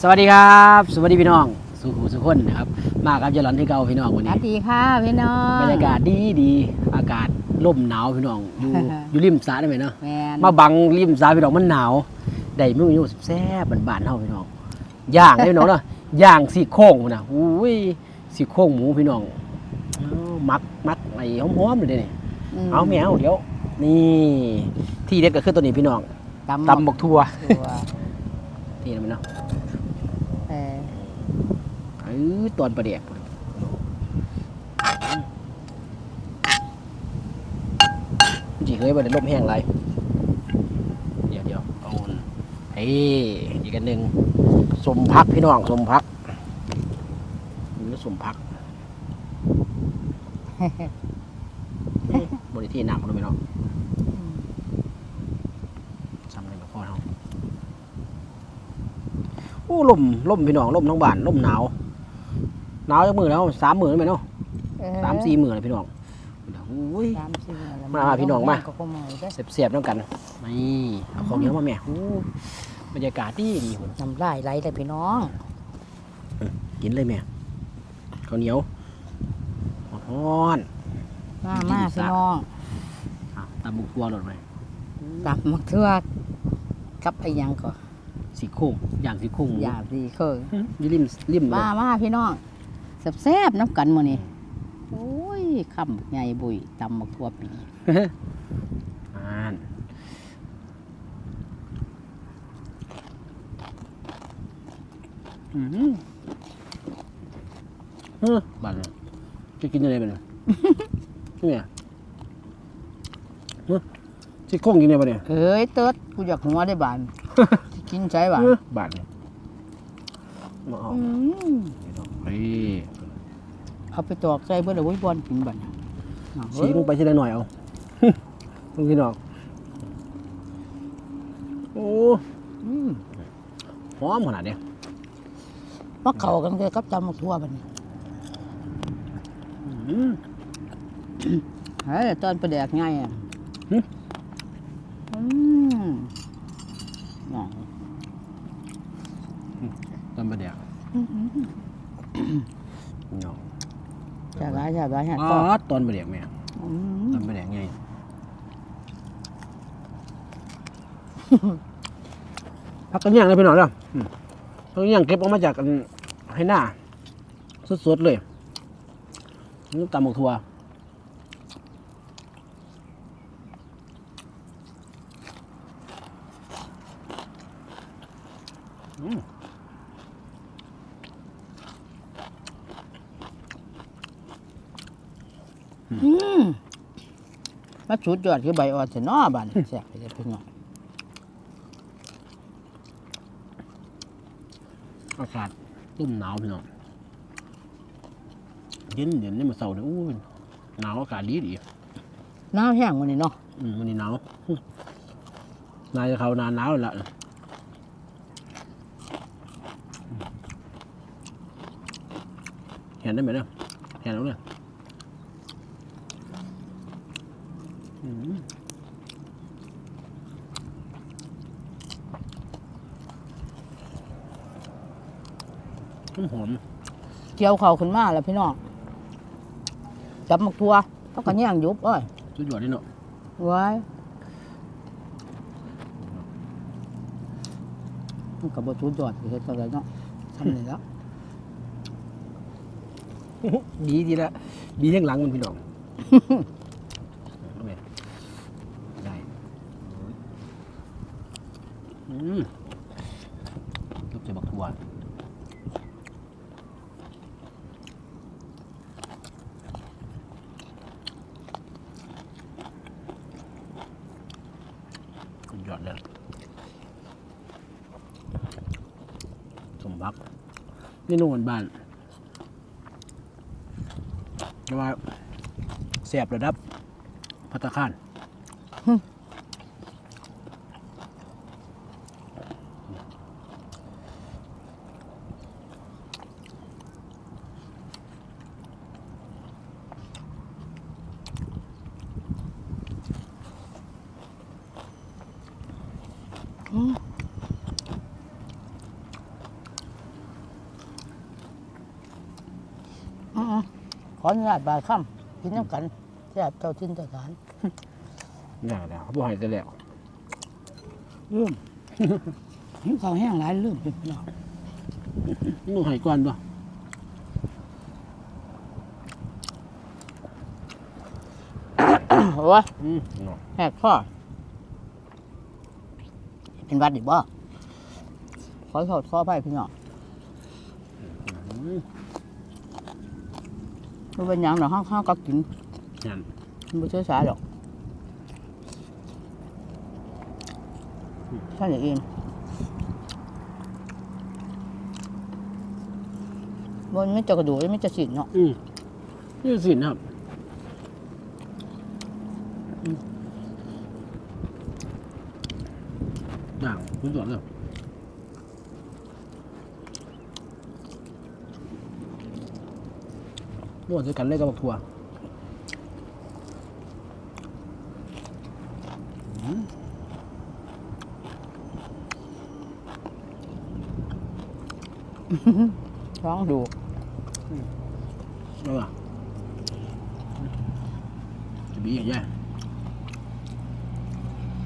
สวัสดีครับ สวัสดีพี่น้อง สุขุสุขคนนะครับ มาครับยายหลอนที่เก่าพี่น้องวันสนี้วัสดีค่ะพี่น้องบรรยากาศดีดีอากาศร่มหนาวพี่น้องอยู่ อยู่ริมสระได้ไหมเนาะแมนมาบังริมสระพี่น้องมันหนาวได้มื้ออยู่แซ่บๆบ้านๆเฮาพี่น้องย่างได้พี่น้องเนาะย่างซี่โครงพุ่นน่ะอุ้ยซี่โครงหมูพี่น้องเอามักมักไอ้หอมๆเลยเด้นี่เอาแมวเดี๋ยว นี่ ที่เด็ดก็คือตัวนี้พี่น้องตำตำบักทั่ว ตัวนี่นะมันเนาะ เออเออตอนประเดียกจีเคยบ่ได้ลมแห้งไรเดี๋ยวเดี๋ยวเอาอันเฮ้ยอีกอันหนึ่งสมพักพี่น้องสมพักนี่สมพักบริที่น้ำมันไม่น้องจำเลยกับพ่อเขา โอ้ลมลมพี่น้องลมทั้งบ้านลมหนาวหนาวจักมือแล้วสามมือแล้วไหมเนาะเออสามสี่มือเลยพี่น้องโอ้ยสามสี่มื้อแล้วมามาพี่น้องมาก็คงมาเด้อเสียบๆน้ำกันนี่เอาของเหนียวมาแม่โอ้บรรยากาศดีดีผมน้ำลายไหลเลยพี่น้องกินเลยแม่ข้าวเหนียวร้อนมามาพี่น้องๆอะตำบุกตัวหลดไปตับมักเทือกกับไอ้หยังก็ สีโค้งอย่างสีโค้งหมูอย่าดีเคยอยี่ริมริมเลยมามาพี่น้องแซ่บๆน้ำกันมื้อนี้โอ้ยคำใหญ่บุยตำมักทั่วปีอ่านอืมเฮ้อบัตรจะกินยังไงบ้างเนี่ยเนี่ยเฮ้อสีโค้งกินยังไงบ้างเนี่ยเอ้ยเติดกูอยากหัวได้บานสิ กินใช่บ่าเออบาทเนี่ยมาเอาอืมเฮ้ยเอาไปตอกใส่เบิ่แล้วโอ้ยบอลกินบัดน่ะเอาเว้ชี้ยลงไปทีละหน่อยเอามึงพี่น้องโอ้อืมหอมขนาดเนี้ยมาเข้ากันเลยกับตำมักทั่วบัดนี้อืมเฮ้ยตอนไปแดกไงอะหึอืมน่ะ ต้นบะเดียกเนาะจะร้ายจะร้ายฮะอ๋ก็อต้นบะเดียกแม่อืมต้นบะเดียกไงพักกันย่างเลยพี่น้องเด้ออืมพักกันย่างเก็บออกมาจากกันให้หน้าสดๆเลยนี่ตำหมกทัวอื มาชุดยอดคือใบอ่อนเสียน้อบ้านแซ่บไปเลยพี่น้องอากาศร่มหนาวพี่น้องเย็นเย็นนี่มาเสาร์เนี่ยอู้ยหนาวอากาศดีดีน้ำแห้งวันนี้เนาะอืมวันนี้หนาวอืมนายจะเขานานหนาวแล้วล่ะเห็นได้ไหมเนี่ยเห็นแล้วเนี่ย หอมเกี่ยวเขาขึ้นมาแล้วพี่น้องจับมักทั่วเขาก็ย่างยุบเอ้ยสุดยอดเลยเนาะไว้มันก็บ่ชุดยอดไปเฮ็ดอะไรเนาะทำนี่แล้วดีดีละดีเรื่องหลังมันพี่น้องเอาไปได้อืมลูกจะบักทัวสุดยอดเลยสมบัก นี่นู่นบ้านแต่ว่าแสบระดับพัตตาคาร นุญาตบายค่ำกินน้ำกันแซ่บเจ้าทินเจ้าฐานน่าแล้วเขาบอกให้จะแล้วลืมหิวข้าวแห้งหลายลืมเป็นพี่น้องมึงให้ก่อนบ่โอ้ยอืมเนาะแหกข้อเป็นหวัดดิบ่ขอโทษขอไปพี่น้อง อืม มันเป็นหยังดอกห้างข้าวก็กินนั่น มันไม่ใช่สายหรอกท่านอย่างเองมันไม่จะกระดูกไม่จะสินเนาะอืมนี่สินครับอืมด่างคุณสวนเลย นวดด้วยกันเลยกับบักถั่วอืมร้องดูเอาล่ะจะบีอย่างแย่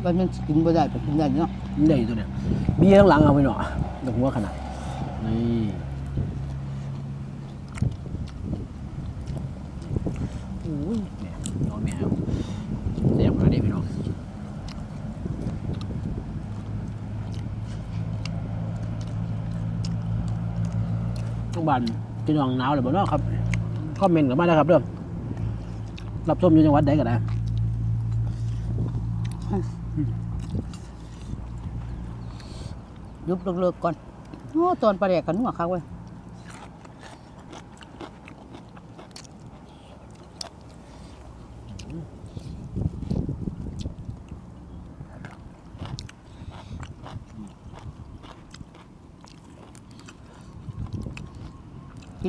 มันมันกินบ่ได้แต่กินได้เนาะมันใหญ่ตัวเนี่ยบีข้างหลังเอาไปหน่อยดอกหัวขนาดนี่โอ้ยแหม่น้องแมวเสียบมาดิพี่น้องทุก บ้านพี่น้องหนาวหรือบ่เนาะครับคอมเมนต์กันมาได้ครับเริ่มรับชมอยู่จังหวัดใดก็ได้ยุบเลิกๆก่อน โอ้ตอนปลาแดกกันนัวคักเว้ย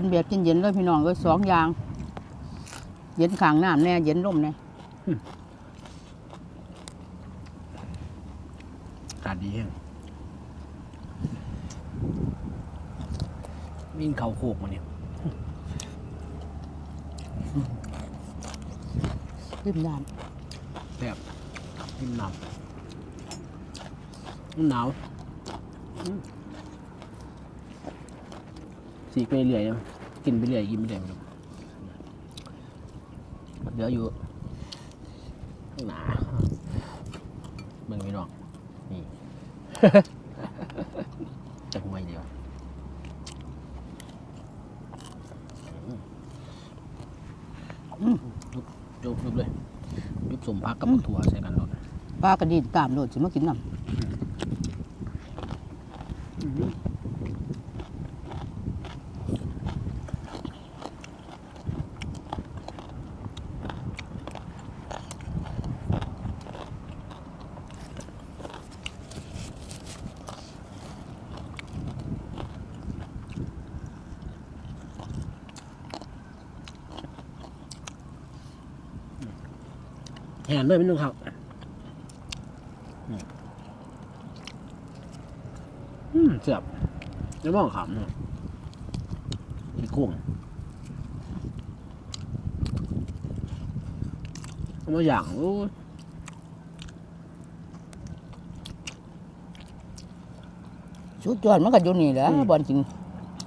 นแบบเย็นๆเลยพี่น้องเอ้ยสองอย่าง เย็นข้างน้ำแน่เย็นร่มแน่อากาศดีแห้งวิ่งเขาโคกมาเนี่ยริมน้แบบริมน้ำมันหนาวอืม สีไปเรื่อยกินไปเรื่อยกินไปเรื่อยครับเหลืออยู่หนาเบิ่งพี่นองนี่จังไม่เดียวยุบยุบเลยยุบสมพักกับบักถั่วใส่กันรถำปลากระดินตามโลดสิมากินน้แหนด้วยไม่ต้องครับอืมอืมเสียบจะมองขำเนาะที่โค้งเอามาอย่างโอ้ยำชุดจวนมันก็อยู่นี่แหละบอลจริง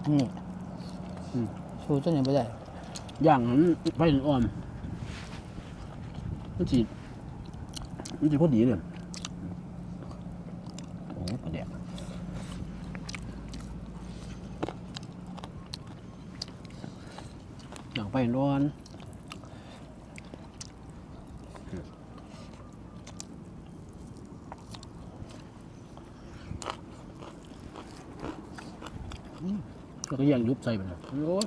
อันนี้ชูตัวนี้ไม่ได้ อย่างนั้นไปอ่อนมันจีมั นจีพอดีเลยโอ้ประเดี๋ยวอย่างไปร้อนแล้วก็ย่างยุบใส่มันนะโอ้ย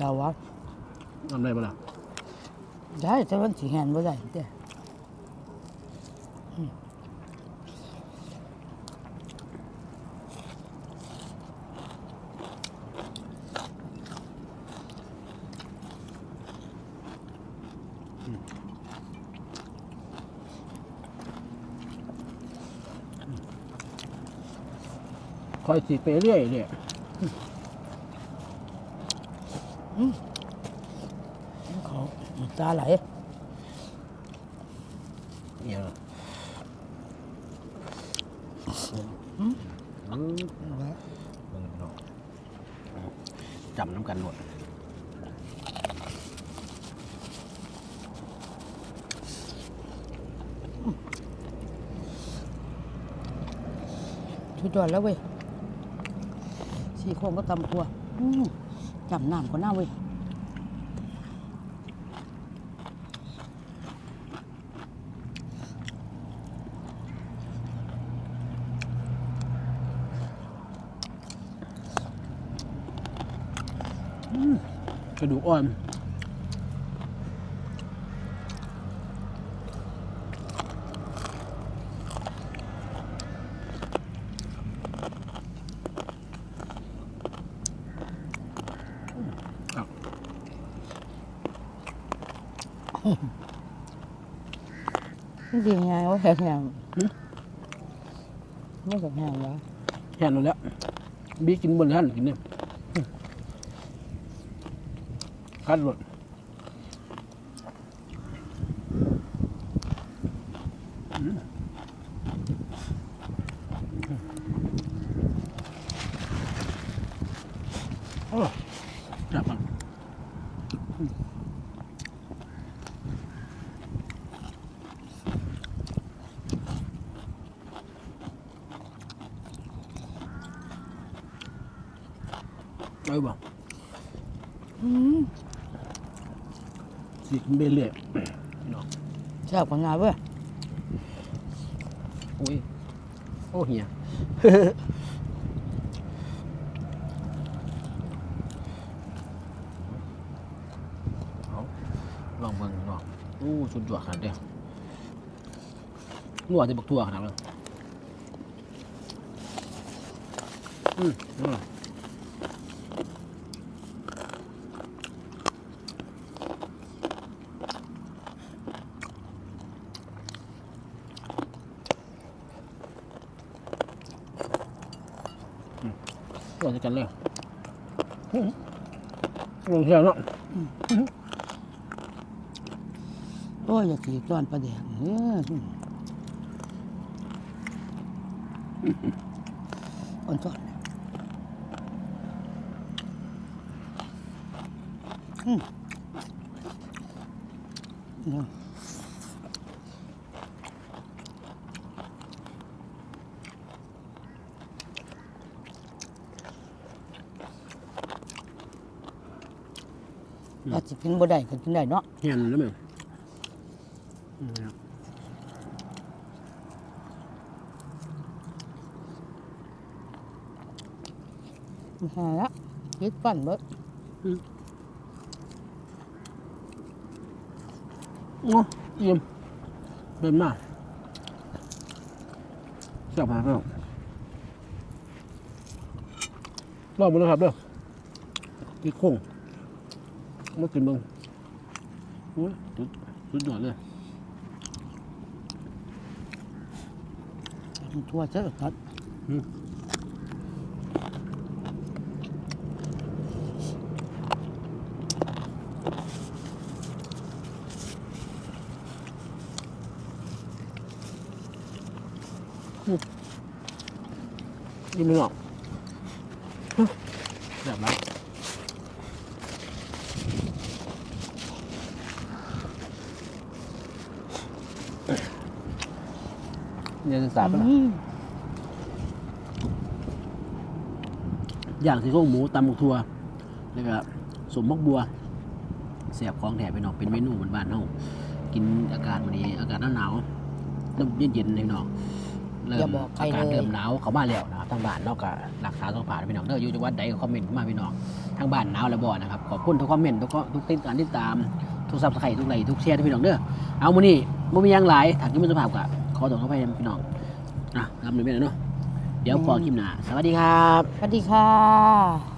ยาววะทำได้ปะล่ะ ได้แต่มันสีแหนไม่ได้เด้อคอยสีไปเรื่อยเลยอืมเขาน้ำ ตาไหลเนี่ยเหรออืมเบิ่งพี่น้องจำน้ำกันหมดชุดยอดแล้วเว้ยสี่โครงก็ตำตัวอืมจำน้ำก็น่าเว้ย กระดูกอ่อนครับมันดีไงว่าแข็งแรงไม่แข็งแรงแล้วแค่นั้นแหล้ว บีกินบนท่านกินเนี่ย คัดหมดโอ้จับมันเอาบ่ อืม สิกิน เบลเล่เนาะแซ่บกว่างาเว้ยโอ้ยโอ้เหียเอาลองเบิ่งลองอู้สุดยอดขนาดเดียวนัวจะบักทั่วขนาดนั้นอืมนั่นล่ะ นัวจะกันเลยลงเชียวเนาะโอ้ย อยากสีตอนประเดี๋ยวเอออ่อนจอนอืม เนี่ยอาจจะกินบ่ได้ก็กินได้เนาะเห็นแล้วมั้ยอืมครับหาละคิดปั่นเบิดโอ้เยี่ยมเป็นมากแซ่บมากครับรอบหมดแล้วครับเด้อกี่โค้ง มากินเบิ่งโอ้ยสุดสุดยอดเลยมันทั่วเจ้าครับยิ้มไม่ออกฮะแซ่บแล้ เดี๋ยวจะสาบแล้วอืมอย่างที่โครงหมูตำบักทั่วแล้วก็สมมกบัวเสียบของแถมไปน้องเป็นเมนูบ้านๆเฮากินอากาศวันนี้อากาศหนาวๆเริ่มเย็นๆเลยน้องเริ่อย่ามบอกใครอากาศเลยเริ่มหนาวเข้ามาแล้วนะครับทางบ้านเนอกจากรักษาสุขภาพพี่น้องเด้ออยู่จังหวัดใดก็คอมเมนต์เข้ามาพี่น้องทางบ้านหนาวแล้วบ่นะครับขอบคุณทุกคอมเมนต์ทุกทุกติดการติดตามทุกซับสไครต์ทุกไลค์ทุกแชร์ที่พี่น้องเด้อเอามื้อนี้บ่มีหยังหลายถ้ากินมันสุภาพก็ ขอตัวเข้าไปพี่น้องอะทำเลยไม่ได้เนาะเดี๋ยวพอคลิปหน้าสวัสดีครับ สวัสดีค่ะ